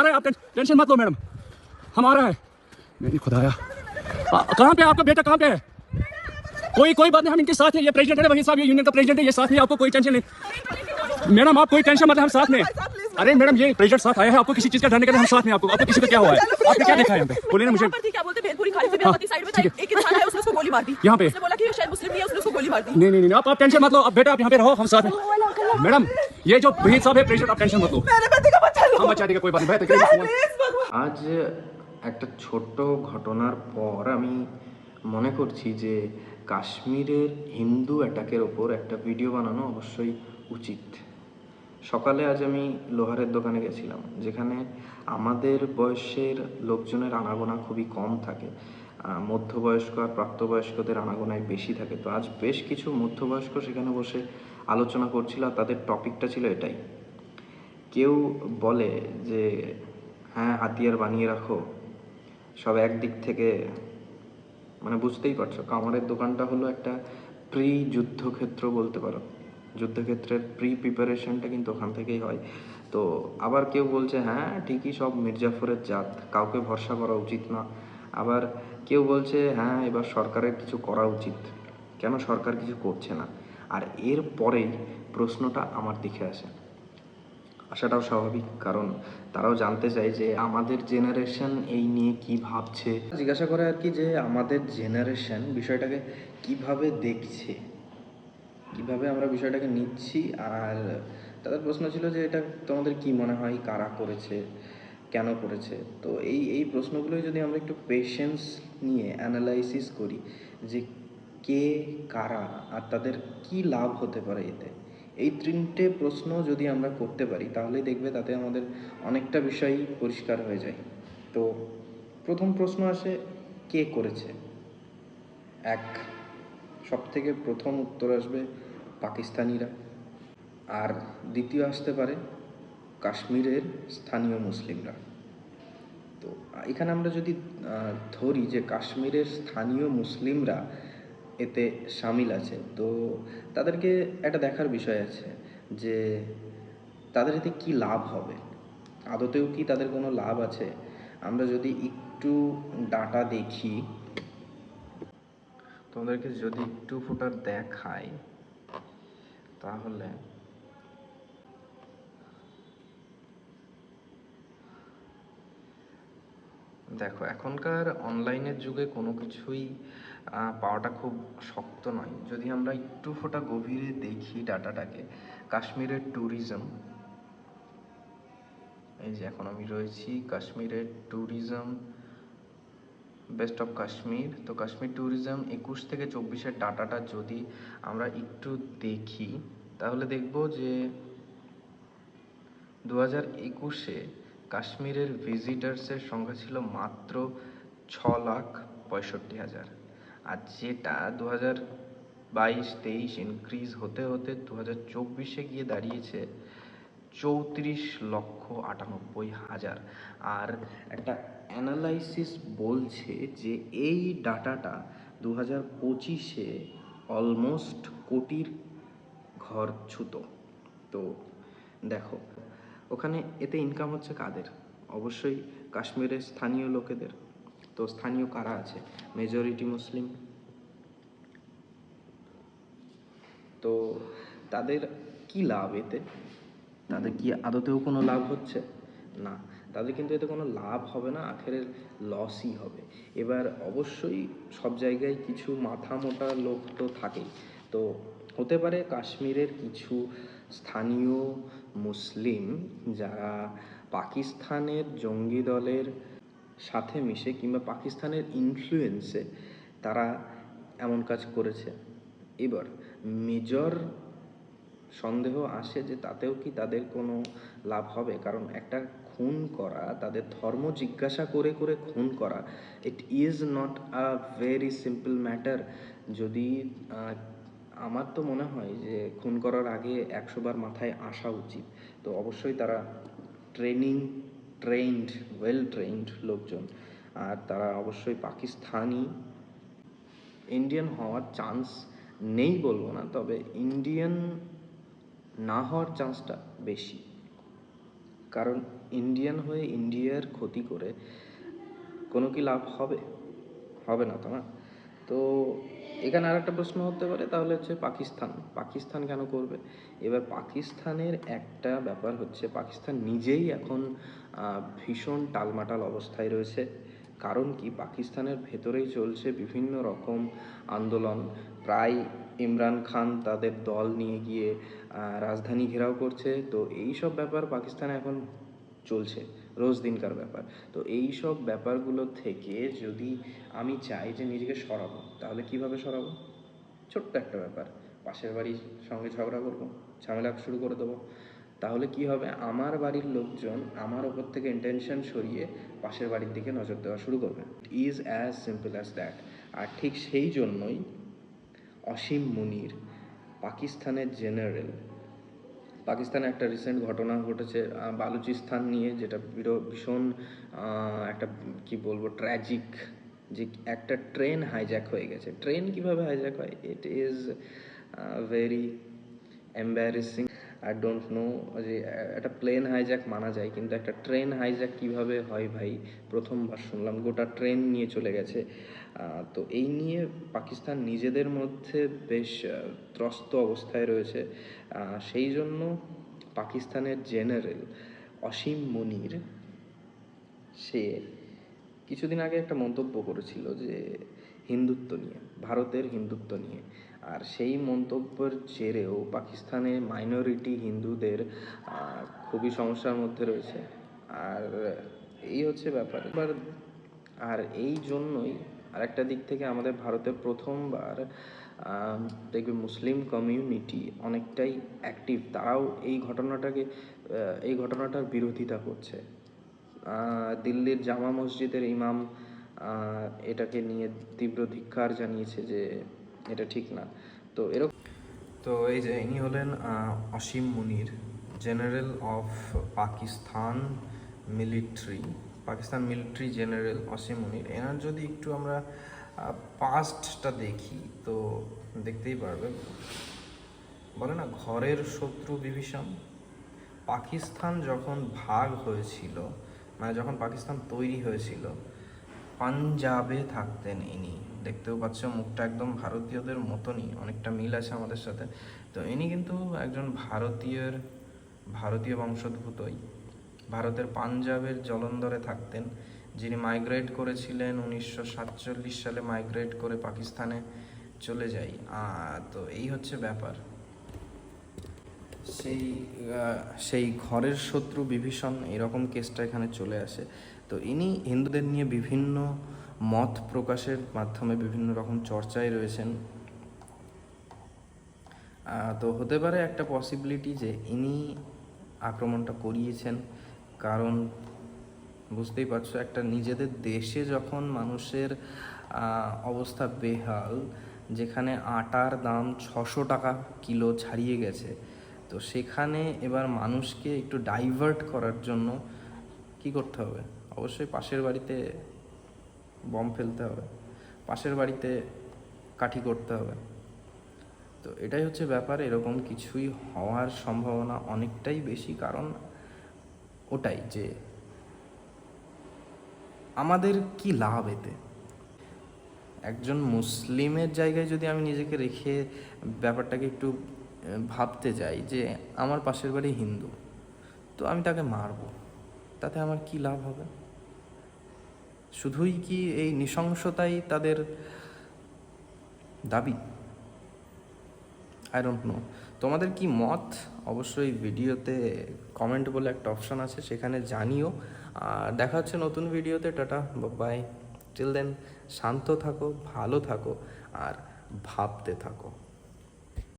रहा है आप टेंशन मत लो मैडम। हमारा है। मेरी खुदाया। कहाँ पे आपका बेटा? कहाँ पे है? कोई कोई बात नहीं हम इनके साथ हैं। ये प्रेसिडेंट है वही साहब ये यूनियन का प्रेसिडेंट है ये साथ है आपको कोई टेंशन नहीं। मैडम आप कोई टेंशन मत लें, हम साथ में अरे मैडम ये प्रेसिडेंट साथ आया है आपको किसी चीज़ का डरने के लिए हम साथ में आपको आपको किसी को क्या हुआ है? आपने क्या देखा है यहाँ पे? बोलिए ना मुझे। यहाँ हैं, भेलपुरी खाली से मेरा साइड में था, ठीक एक इंसान आया उसने उसको गोली मार दी। यहाँ पे? उसने बोला कि ये शायद मुस्लिम नहीं है उसने उसको गोली मार दी। नहीं नहीं नहीं आप आप टेंशन मत लो अब बेटा आप यहाँ पे रहो हम साथ हैं। मैडम ये जो वहीद साहब है प्रेसिडेंट आप टेंशन मत लो। मेरे बेटे का बच्चा लो हम बचा देगा कोई बात नहीं भाई तकलीफ मत- प्लीज भगवान আজ একটা ছোট্ট ঘটনার পর আমি মনে করছি যে কাশ্মীরের হিন্দু অ্যাটাকের ওপর একটা ভিডিও বানানো অবশ্যই উচিত সকালে আজ আমি লোহারের দোকানে গেছিলাম যেখানে আমাদের বয়সের লোকজনের আনাগোনা খুবই কম থাকে আহ, মধ্যবয়স্ক আর প্রাপ্তবয়স্কদের আনাগোনায় বেশি থাকে তো আজ বেশ কিছু মধ্যবয়স্ক সেখানে বসে আলোচনা করছিল আর তাদের টপিকটা ছিল এটাই কেউ বলে যে হ্যাঁ হাতিয়ার বানিয়ে রাখো। সব একদিক থেকে মানে বুঝতেই পারছ। কামারের দোকানটা হলো একটা প্রি যুদ্ধক্ষেত্র বলতে পারো। যুদ্ধক্ষেত্রের প্রি প্রিপারেশনটা কিন্তু ওখান থেকেই হয়। তো আবার কেউ বলছে হ্যাঁ ঠিকই সব মির্জাফরের জাত, কাউকে ভরসা করা উচিত না। আবার কেউ বলছে হ্যাঁ এবার সরকারের কিছু করা উচিত। কেন সরকার কিছু করছে না? আর এর পরেই প্রশ্নটা আমার দিকে আসে। আসাটাও স্বাভাবিক, কারণ তারাও জানতে চায় যে আমাদের জেনারেশন এই নিয়ে কি ভাবছে। জিজ্ঞাসা করে আর কি যে আমাদের জেনারেশন বিষয়টাকে কীভাবে দেখছে? কীভাবে আমরা বিষয়টাকে নিচ্ছি? আর তাদের প্রশ্ন ছিল যে এটা তোমাদের কি মনে হয়? কারা করেছে? কেন করেছে? তো এই এই প্রশ্নগুলোই যদি আমরা একটু পেশেন্স নিয়ে অ্যানালাইসিস করি যে কে কারা আর তাদের কি লাভ হতে পারে এতে? এই তিনটে প্রশ্ন যদি আমরা করতে পারি তাহলেই দেখবে তাতে আমাদের অনেকটা বিষয়ই পরিষ্কার হয়ে যায়। তো প্রথম প্রশ্ন আসে, কে করেছে? এক সব থেকে প্রথম উত্তর আসবে পাকিস্তানিরা। আর দ্বিতীয় আসতে পারে কাশ্মীরের স্থানীয় মুসলিমরা। তো এখানে আমরা যদি ধরি যে কাশ্মীরের স্থানীয় মুসলিমরা এতে সামিল আছে। তো তাদেরকে একটা দেখার বিষয় আছে যে তাদের এতে কি লাভ হবে? আদতেও কি তাদের কোনো লাভ আছে? আমরা যদি একটু ডাটা দেখি, তোমাদেরকে যদি একটু ফুটার দেখাই, তাহলে দেখো, এখনকার অনলাইনের যুগে কোনো কিছুই পাওয়াটা খুব শক্ত নয়। যদি আমরা একটু ফোটা গভীরে দেখি ডাটাটাকে, কাশ্মীরের ট্যুরিজম এই যে এখন আমি রয়েছি কাশ্মীরের ট্যুরিজম বেস্ট অফ কাশ্মীর। তো কাশ্মীর ট্যুরিজম একুশ থেকে চব্বিশের ডাটাটা যদি আমরা একটু দেখি, তাহলে দেখব যে দু হাজার একুশে কাশ্মীরের ভিজিটার্সের সংখ্যা ছিল মাত্র ছ লাখ পঁয়ষট্টি হাজার। আর যেটা দু হাজার বাইশ, তেইশ ইনক্রিজ হতে হতে দু হাজার চব্বিশে গিয়ে দাঁড়িয়েছে চৌত্রিশ লক্ষ আটানব্বই হাজার। আর একটা অ্যানালাইসিস বলছে যে এই ডাটাটা দু হাজার পঁচিশে অলমোস্ট কোটির ঘর ছুত। তো দেখো, ওখানে এতে ইনকাম হচ্ছে কাদের? অবশ্যই কাশ্মীরের স্থানীয় লোকেদের। তো স্থানীয় কারা আছে? মেজরিটি মুসলিম। তো তাদের কি লাভ এতে? তাদের কি আদতেও কোনো লাভ হচ্ছে? না, তাদের কিন্তু এতে কোনো লাভ হবে না, আখেরের লসই হবে। এবার অবশ্যই সব জায়গায় কিছু মাথা মোটা লোক তো থাকেই। তো হতে পারে কাশ্মীরের কিছু স্থানীয় মুসলিম যারা পাকিস্তানের জঙ্গি দলের সাথে মিশে কিংবা পাকিস্তানের ইনফ্লুয়েন্সে তারা এমন কাজ করেছে। এবার মেজর সন্দেহ আসে যে তাতেও কি তাদের কোনো লাভ হবে? কারণ একটা খুন করা, তাদের ধর্ম জিজ্ঞাসা করে করে খুন করা it is not a very simple matter যদি আমার তো মনে হয় যে খুন করার আগে একশোবার মাথায় আসা উচিত। তো অবশ্যই তারা ট্রেনিং ট্রেন্ড ওয়েল ট্রেন্ড লোকজন। আর তারা অবশ্যই পাকিস্তানি। ইন্ডিয়ান হওয়ার চান্স নেই বলব না, তবে ইন্ডিয়ান না হওয়ার চান্সটা বেশি। কারণ ইন্ডিয়ান হয়ে ইন্ডিয়ার ক্ষতি করে কোনো কি লাভ হবে? হবে না তো না তো এখানে আর একটা প্রশ্ন হতে পারে, তাহলে হচ্ছে পাকিস্তান পাকিস্তান কেন করবে? এবার পাকিস্তানের একটা ব্যাপার হচ্ছে, পাকিস্তান নিজেই এখন ভীষণ টালমাটাল অবস্থায় রয়েছে। কারণ কি? পাকিস্তানের ভেতরেই চলছে বিভিন্ন রকম আন্দোলন। প্রায় ইমরান খান তাদের দল নিয়ে গিয়ে রাজধানী ঘেরাও করছে। তো এই সব ব্যাপার পাকিস্তানে এখন চলছে। রোজ দিনকার ব্যাপার। তো এই সব ব্যাপারগুলো থেকে যদি আমি চাই যে নিজেকে সরাবো, তাহলে কীভাবে সরাবো? ছোট্ট একটা ব্যাপার। পাশের বাড়ির সঙ্গে ঝগড়া করব, ঝামেলা শুরু করে দেবো। তাহলে কি হবে? আমার বাড়ির লোকজন আমার ওপর থেকে ইন্টেনশন সরিয়ে পাশের বাড়ির দিকে নজর দেওয়া শুরু করবে। Is as simple as that আর ঠিক সেই জন্যই অসীম মুনির, পাকিস্তানের জেনারেল পাকিস্তানে একটা রিসেন্ট ঘটনা ঘটেছে বালুচিস্তান নিয়ে, যেটা ভীষণ একটা, কি বলব ট্র্যাজিক যে একটা ট্রেন হাইজ্যাক হয়ে গেছে। ট্রেন কীভাবে হাইজ্যাক হয়? It is very embarrassing I don't know যে, একটা প্লেন হাইজ্যাক মানা যায়, কিন্তু একটা ট্রেন হাইজ্যাক কীভাবে হয় ভাই? প্রথমবার শুনলাম, গোটা ট্রেন নিয়ে চলে গেছে। তো এই নিয়ে পাকিস্তান নিজেদের মধ্যে বেশ ত্রস্ত অবস্থায় রয়েছে। সেই জন্য পাকিস্তানের জেনারেল অসীম মনির, সে কিছুদিন আগে একটা মন্তব্য করেছিল যে, হিন্দুত্ব নিয়ে, ভারতের হিন্দুত্ব নিয়ে। আর সেই মন্তব্যের জেরেও পাকিস্তানে মাইনরিটি হিন্দুদের খুবই সমস্যার মধ্যে রয়েছে। আর এই হচ্ছে ব্যাপার। এবার, আর এই জন্যই আরেকটা দিক থেকে আমাদের ভারতে প্রথমবার দেখবে মুসলিম কমিউনিটি অনেকটাই অ্যাক্টিভ তারাও এই ঘটনাটাকে এই ঘটনাটার বিরোধিতা করছে। দিল্লির জামা মসজিদের ইমাম এটাকে নিয়ে তীব্র ধিক্কার জানিয়েছে যে এটা ঠিক না। তো এরকম তো এই যে ইনি হলেন Asim Munir, general of Pakistan military Pakistan military general Asim Munir. এনার যদি একটু আমরা পাস্টটা দেখি, তো দেখতেই পারবে বলে না, ঘরের শত্রু বিভীষণ। পাকিস্তান যখন ভাগ হয়েছিল মানে যখন পাকিস্তান তৈরি হয়েছিল, পাঞ্জাবে থাকতেন ইনি। দেখতেও পাচ্ছ, মুখটা একদম ভারতীয়দের মতনই, অনেকটা মিল আছে আমাদের সাথে। তো ইনি কিন্তু একজন ভারতীয়ের, ভারতীয় বংশোদ্ভূতই ভারতের পাঞ্জাবের জলন্ধরে থাকতেন, যিনি মাইগ্রেট করেছিলেন উনিশশো সাতচল্লিশ সালে মাইগ্রেট করে পাকিস্তানে চলে যাই তো এই হচ্ছে ব্যাপার। সেই সেই ঘরের শত্রু বিভীষণ, এরকম কেসটা এখানে চলে আসে। তো ইনি হিন্দুদের নিয়ে বিভিন্ন মত প্রকাশের মাধ্যমে বিভিন্ন রকম চর্চায় রয়েছেন। তো হতে পারে একটা পসিবিলিটি যে ইনি আক্রমণটা করিয়েছেন, কারণ বুঝতেই পারছ একটা নিজেদের দেশে যখন মানুষের অবস্থা বেহাল, যেখানে আটার দাম ছশো টাকা কিলো ছাড়িয়ে গেছে, তো সেখানে এবার মানুষকে একটু ডাইভার্ট করার জন্য কি করতে হবে? অবশ্যই পাশের বাড়িতে বম ফেলতে হবে। পাশের বাড়িতে কাঠি করতে হবে। তো এটাই হচ্ছে ব্যাপার, এরকম কিছুই হওয়ার সম্ভাবনা অনেকটাই বেশি। কারণ ওটাই যে আমাদের কি লাভ এতে? একজন মুসলিমের জায়গায় যদি আমি নিজেকে রেখে ব্যাপারটাকে একটু ভাবতে যাই যে আমার পাশের বাড়ি হিন্দু, তো আমি তাকে মারবো। তাতে আমার কি লাভ হবে? শুধুই কি এই নৃশংসতাই তাদের দাবি? আই ডোন্ট নো তোমাদের কি মত? অবশ্যই ভিডিওতে কমেন্ট বলে একটা অপশান আছে, সেখানে জানিও। আর দেখা হচ্ছে নতুন ভিডিওতে, টাটা বাই টিল দেন শান্ত থাকো, ভালো থাকো, আর ভাবতে থাকো।